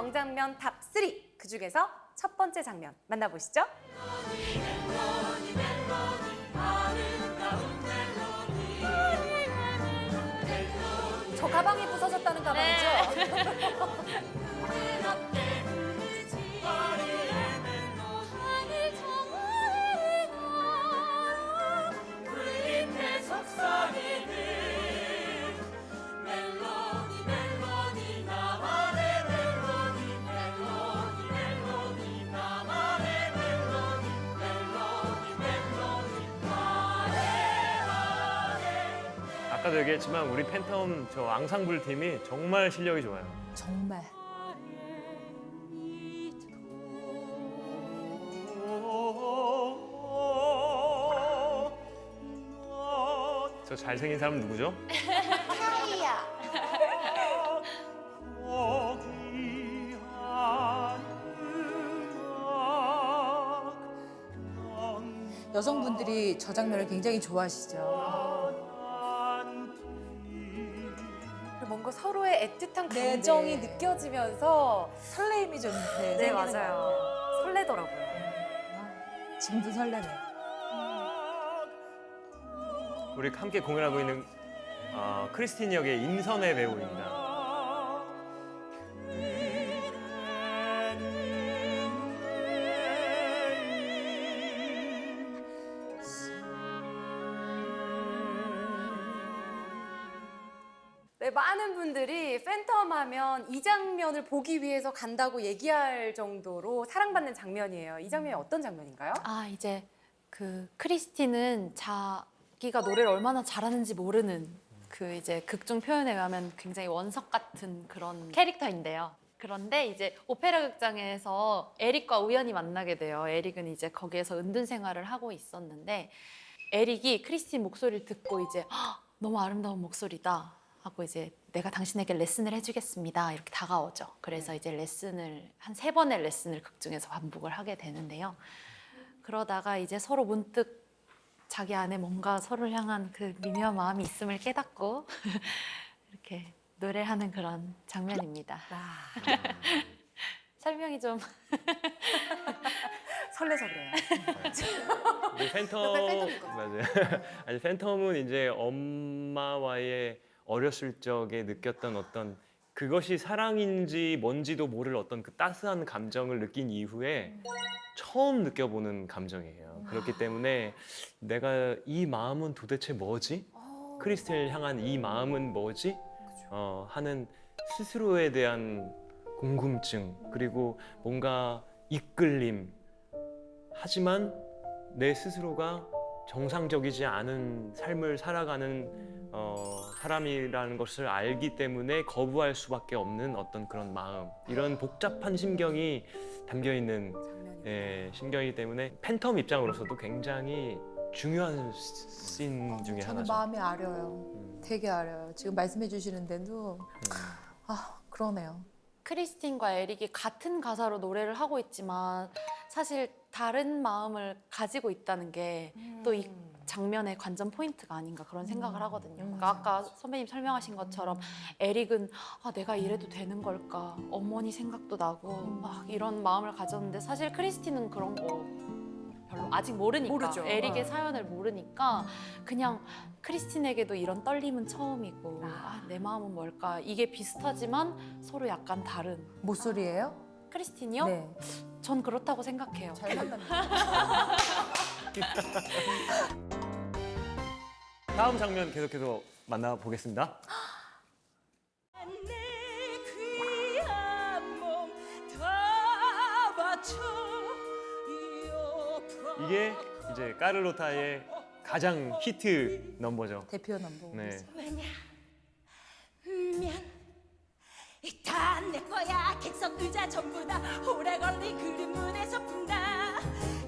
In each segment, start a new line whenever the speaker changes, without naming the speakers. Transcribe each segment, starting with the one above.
명장면 탑 3. 그 중에서 첫 번째 장면 만나보시죠. 저 가방이 부서졌다는 가방이죠?
아까도 얘기했지만 우리 팬텀 저 앙상블 팀이 정말 실력이 좋아요.
정말.
저 잘생긴 사람 누구죠?
여성분들이 저 장면을 굉장히 좋아하시죠.
서로의 애틋한
네,
감정이
네.
느껴지면서
설레임이 좀 네,
네
생기는 것
맞아요.
같아요.
설레더라고요.
아, 지금도 설레네.
우리 함께 공연하고 있는 어, 크리스틴 역의 임선혜 배우입니다.
많은 분들이 팬텀 하면 이 장면을 보기 위해서 간다고 얘기할 정도로 사랑받는 장면이에요. 이 장면이 어떤 장면인가요?
아 이제 그 크리스티는 자기가 노래를 얼마나 잘하는지 모르는 그 이제 극중 표현에 의하면 굉장히 원석 같은 그런 캐릭터인데요. 그런데 이제 오페라 극장에서 에릭과 우연히 만나게 돼요. 에릭은 이제 거기에서 은둔 생활을 하고 있었는데 에릭이 크리스틴 목소리를 듣고 이제 "헉, 너무 아름다운 목소리다 하고 이제 내가 당신에게 레슨을 해주겠습니다 이렇게 다가오죠. 그래서 이제 레슨을 한 세 번의 레슨을 극중에서 반복을 하게 되는데요. 그러다가 이제 서로 문득 자기 안에 뭔가 서로를 향한 그 미묘한 마음이 있음을 깨닫고 이렇게 노래하는 그런 장면입니다. 설명이 좀
설레서 그래요.
우리 팬텀. 맞아요. 아니 팬텀은 이제 엄마와의 어렸을 적에 느꼈던 어떤 그것이 사랑인지 뭔지도 모를 어떤 그 따스한 감정을 느낀 이후에 처음 느껴보는 감정이에요. 그렇기 때문에 내가 이 마음은 도대체 뭐지? 크리스틴을 향한 이 마음은 뭐지? 어, 하는 스스로에 대한 궁금증 그리고 뭔가 이끌림 하지만 내 스스로가 정상적이지 않은 삶을 살아가는 어, 사람이라는 것을 알기 때문에 거부할 수밖에 없는 어떤 그런 마음 이런 복잡한 심경이 담겨 있는. 예, 심경이기 때문에 팬텀 입장으로서도 굉장히 중요한 씬 중에
저는
하나죠.
마음이 아려요.
음,
되게 아려요. 지금 말씀해 주시는데도
음.
아 그러네요.
크리스틴과 에릭이 같은 가사로 노래를 하고 있지만 사실 다른 마음을 가지고 있다는 게 또이
음.
장면의 관전 포인트가 아닌가 그런 생각을
음,
하거든요.
음,
그러니까 아까 선배님 설명하신 것처럼 에릭은 아, 내가 이래도 되는 걸까? 어머니 생각도 나고 막 이런 마음을 가졌는데 사실 크리스티는 그런 거 별로 아직 모르니까
모르죠.
에릭의
어.
사연을 모르니까 그냥 크리스틴에게도 이런 떨림은 처음이고
아.
아, 내 마음은 뭘까? 이게 비슷하지만 서로 약간 다른
모쏠이에요?
크리스틴이요?
네.
전 그렇다고 생각해요.
잘 만났네.
다음 장면 계속해서 만나보겠습니다. 이게 이제 까르로타의 가장 히트 넘버죠.
대표 넘버.
네.
왜냐면 다내 거야 객석 의자 전부 다 오래 걸린 그림 문에서 푼다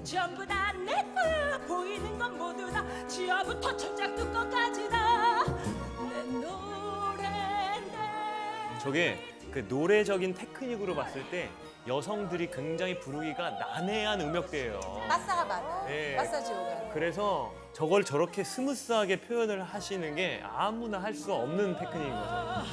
전부 다내 거야 보이는 건 모두 다 지하부터 천장 뚜껑까지 다내 노래인데
저게 그 노래적인 테크닉으로 봤을 때 여성들이 굉장히 부르기가 난해한 음역대예요.
마사가 많아요.
네.
마사지 오가.
그래서 저걸 저렇게 스무스하게 표현을 하시는 게 아무나 할 수 없는 테크닉인 거죠.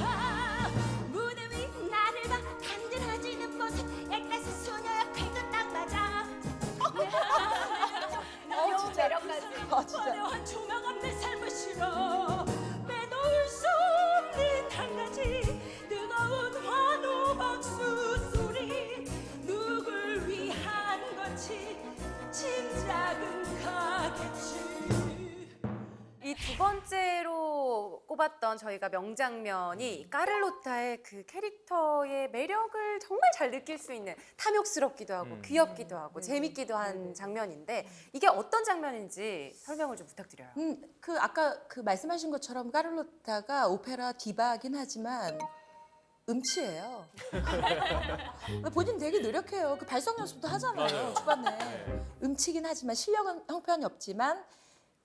꼽았던 저희가 명장면이 까를로타의 그 캐릭터의 매력을 정말 잘 느낄 수 있는 탐욕스럽기도 하고
음.
귀엽기도 하고 재밌기도 한 장면인데 이게 어떤 장면인지 설명을 좀 부탁드려요.
음, 그 아까 그 말씀하신 것처럼 까를로타가 오페라 디바긴 하지만 음치예요. 본인 되게 노력해요. 그 발성 연습도 하잖아요.
맞아요.
초반에.
네.
음치긴 하지만 실력은 형편이 없지만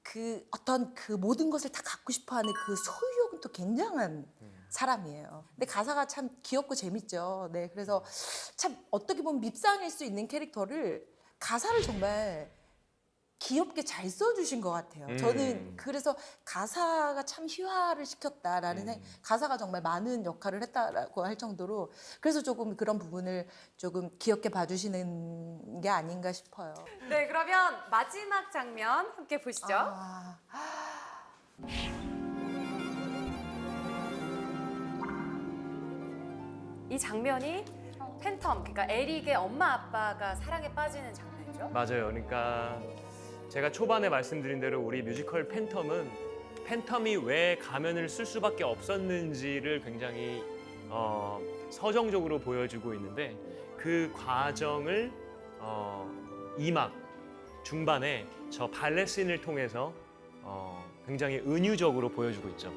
그 어떤 그 모든 것을 다 갖고 싶어 하는 그 소유욕은 또 굉장한 사람이에요. 근데 가사가 참 귀엽고 재밌죠. 네, 그래서 참 어떻게 보면 밉상일 수 있는 캐릭터를 가사를 정말 귀엽게 잘 써주신 것 같아요.
음.
저는 그래서 가사가 참 희화를 시켰다라는
음.
생- 가사가 정말 많은 역할을 했다라고 할 정도로 그래서 조금 그런 부분을 조금 귀엽게 봐주시는 게 아닌가 싶어요.
네, 그러면 마지막 장면 함께 보시죠.
아,
이 장면이 팬텀, 그러니까 에릭의 엄마 아빠가 사랑에 빠지는 장면이죠.
맞아요. 그러니까 제가 초반에 말씀드린 대로 우리 뮤지컬 팬텀은 팬텀이 왜 가면을 쓸 수밖에 없었는지를 굉장히 어, 서정적으로 보여주고 있는데 그 과정을 어, 2막 중반에 저 발레 씬을 통해서 어, 굉장히 은유적으로 보여주고 있죠.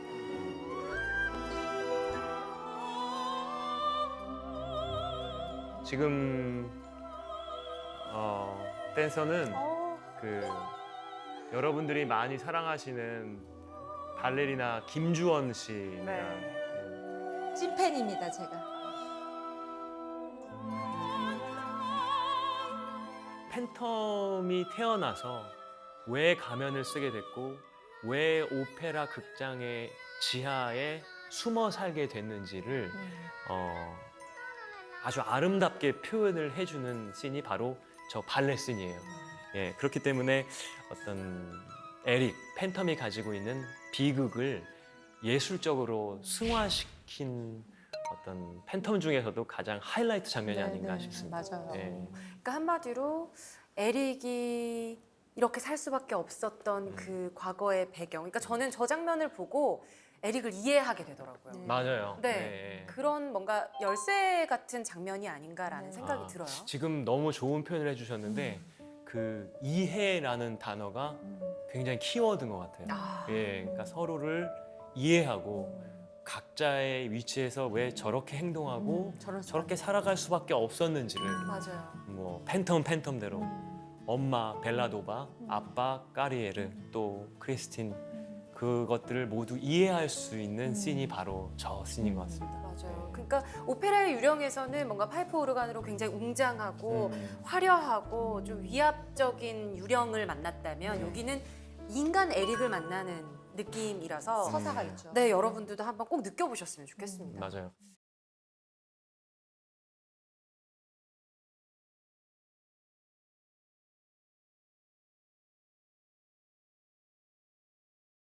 지금 어, 댄서는 그 여러분들이 많이 사랑하시는 발레리나 김주원 씨입니다.
네.
찐팬입니다, 제가.
팬텀이 태어나서 왜 가면을 쓰게 됐고 왜 오페라 극장의 지하에 숨어 살게 됐는지를 어, 아주 아름답게 표현을 해주는 씬이 바로 저 발레 씬이에요. 예, 그렇기 때문에 어떤 에릭 팬텀이 가지고 있는 비극을 예술적으로 승화시킨 어떤 팬텀 중에서도 가장 하이라이트 장면이
네,
아닌가
네,
싶습니다.
맞아요.
예.
그러니까 한마디로 에릭이 이렇게 살 수밖에 없었던
음.
그 과거의 배경. 그러니까 저는 저 장면을 보고 에릭을 이해하게 되더라고요.
네.
맞아요.
네.
예, 예.
그런 뭔가 열쇠 같은 장면이 아닌가라는
네.
생각이
아,
들어요.
지금 너무 좋은 표현을 해주셨는데 그 이해라는 단어가
음.
굉장히 키워드인 것 같아요.
아,
예, 그러니까 서로를 이해하고 각자의 위치에서 왜 저렇게 행동하고
음, 저럴 수
저렇게 살아갈 수밖에 없었는지를
맞아요.
뭐 팬텀 팬텀대로 엄마 벨라도바, 아빠 까리에르, 또 크리스틴 그것들을 모두 이해할 수 있는 씬이 바로 저 씬인 것 같습니다.
맞아요. 그러니까 오페라의 유령에서는 뭔가 파이프 오르간으로 굉장히 웅장하고
음.
화려하고 좀 위압적인 유령을 만났다면
음.
여기는 인간 에릭을 만나는 느낌이라서
서사가 있죠.
네 여러분들도 한번 꼭 느껴보셨으면 좋겠습니다.
맞아요.